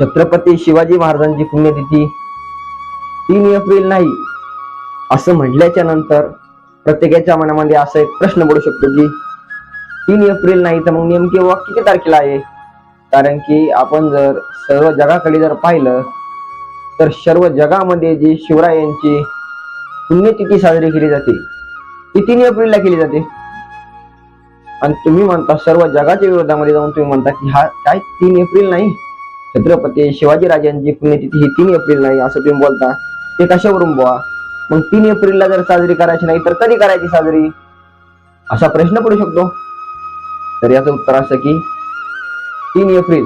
छत्रपती शिवाजी महाराजांची पुण्यतिथी तीन एप्रिल नाही असं म्हटल्याच्या नंतर प्रत्येकाच्या मनामध्ये असा एक प्रश्न पडू शकतो की तीन एप्रिल नाही तर मग नेमके वा किती तारखेला आहे? कारण की आपण जर सर्व जगाकडे जर पाहिलं तर सर्व जगामध्ये जी शिवरायांची पुण्यतिथी साजरी केली जाते ती तीन एप्रिलला केली जाते. आणि तुम्ही म्हणता सर्व जगाच्या विरोधामध्ये जाऊन तुम्ही म्हणता की हा काय तीन एप्रिल नाही? छत्रपती शिवाजी राजांची पुण्यतिथी ही तीन एप्रिल नाही असं तुम्ही बोलता. ते कशावरून बुवा? मग तीन एप्रिलला जर साजरी करायची नाही तर कधी करायची साजरी? असा प्रश्न पडू शकतो. तर याचं उत्तर असं की तीन एप्रिल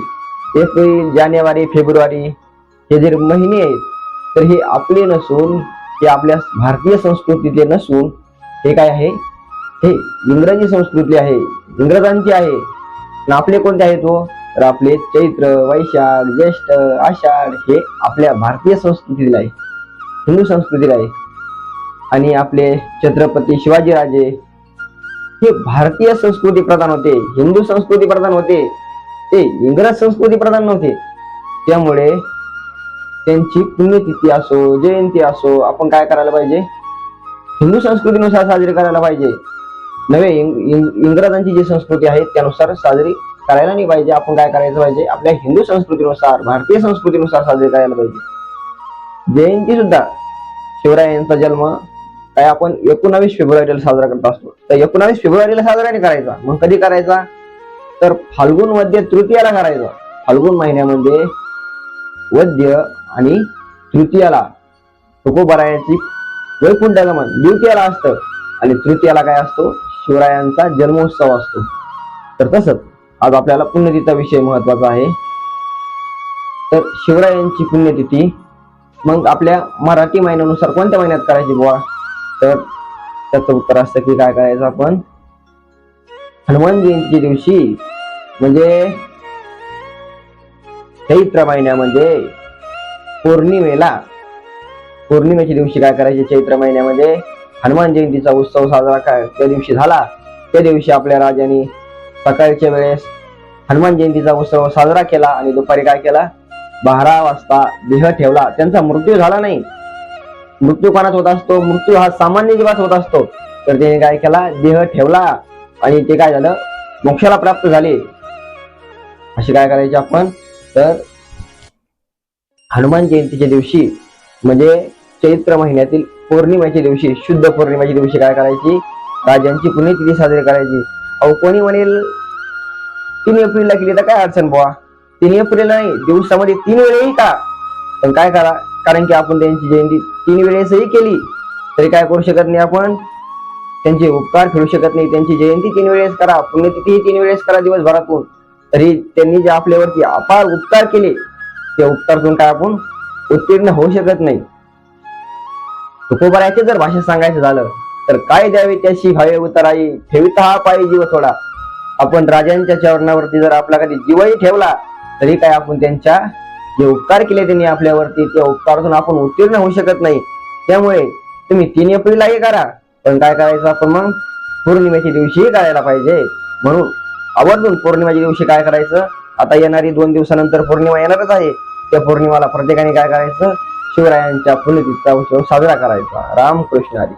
एप्रिल जानेवारी फेब्रुवारी हे जे महिने आहेत तर हे आपले नसून हे आपल्या भारतीय संस्कृतीतले नसून हे काय आहे? हे इंग्रजी संस्कृती आहे इंग्रजांची आहे. आपले कोणते आहेत तो तर आपले चैत्र वैशाख ज्येष्ठ आषाढ हे आपल्या भारतीय संस्कृतीला आहे. हिंदू संस्कृतीला आहे. आणि आपले छत्रपती शिवाजीराजे हे भारतीय संस्कृती प्रधान होते. हिंदू संस्कृती प्रधान होते. ते इंग्रज संस्कृती प्रधान नव्हते. त्यामुळे त्यांची पुण्यतिथी असो जयंती असो आपण काय करायला पाहिजे? हिंदू संस्कृतीनुसार साजरी करायला पाहिजे. नव्हे इंग्रजांची जी संस्कृती आहे त्यानुसार साजरी करायला नाही पाहिजे आपण काय करायचं पाहिजे? आपल्या हिंदू संस्कृतीनुसार भारतीय संस्कृतीनुसार साजरे करायला पाहिजे. जयंती सुद्धा शिवरायांचा जन्म काय आपण एकोणावीस फेब्रुवारीला साजरा करत असतो. तर एकोणावीस फेब्रुवारीला साजरा नाही करायचा. मग कधी करायचा? तर फाल्गुन वद्य तृतीयाला करायचा. फाल्गुन महिन्यामध्ये वद्य आणि तृतीयाला तुकोबरायाची वैकुंठगमन द्वितीयाला असतं. आणि तृतीयाला काय असतो? शिवरायांचा जन्मोत्सव असतो. तर तसंच आज आपल्याला पुण्यतिथीचा विषय महत्त्वाचा आहे. तर शिवरायांची पुण्यतिथी मग आपल्या मराठी महिन्यानुसार कोणत्या महिन्यात करायची बुवा? तर त्याचं उत्तर असतं की काय करायचं आपण? हनुमान जयंती दिवशी म्हणजे चैत्र महिन्यामध्ये पौर्णिमेला पौर्णिमेच्या दिवशी काय करायचे? चैत्र महिन्यामध्ये हनुमान जयंतीचा उत्सव साजरा काय त्या दिवशी झाला. त्या दिवशी आपल्या राजाने सकाळच्या वेळेस हनुमान जयंतीचा उत्सव साजरा केला आणि दुपारी काय केला? बारा वाजता देह ठेवला. त्यांचा मृत्यू झाला नाही. मृत्यू कोणात होत असतो? मृत्यू हा सामान्य जीवात होत असतो. तर त्याने काय केला? देह ठेवला. आणि ते काय झालं? मोक्षाला प्राप्त झाले. असे काय करायचे आपण? तर हनुमान जयंतीच्या दिवशी म्हणजे चैत्र महिन्यातील पौर्णिमेच्या दिवशी शुद्ध पौर्णिमेच्या दिवशी काय करायची? राजांची पुण्यतिथी साजरी करायची. अहो कोणी म्हणेल तीन एप्रिलला केली तर काय अडचण बुवा? तीन एप्रिलला नाही दिवसामध्ये तीन वेळेही का? पण काय करा कारण की आपण त्यांची जयंती तीन वेळेसही केली तरी काय करू शकत नाही आपण? त्यांचे उपकार फेडू शकत नाही त्यांची जयंती तीन वेळेस करा पुण्यतिथी तीन वेळेस करा दिवसभरातून. तरी त्यांनी जे आपल्यावरती अपार उपकार केले त्या उपकारातून काय आपण? उत्तीर्ण होऊ शकत नाही. तुकोबरायचे जर भाषेत सांगायचं झालं तर काय द्यावे त्याशी? भावे उतराई ठेविता हा पायी व थोडा आपण राजांच्या चरणावरती जर आपला कधी जीवही ठेवला तरी काय आपण त्यांच्या जे उपकार केले त्यांनी आपल्यावरती त्या उपकारातून आपण उत्तीर्ण होऊ शकत नाही. त्यामुळे तुम्ही तीन एप्रिललाही करा. पण काय करायचं आपण मग? पौर्णिमेच्या दिवशीही करायला पाहिजे. म्हणून आवर्जून पौर्णिमेच्या दिवशी काय करायचं? आता येणारी दोन दिवसानंतर पौर्णिमा येणारच आहे. त्या पौर्णिमाला प्रत्येकाने काय करायचं? शिवरायांच्या पुण्यतिथीचा उत्सव साजरा करायचा. रामकृष्ण हरी.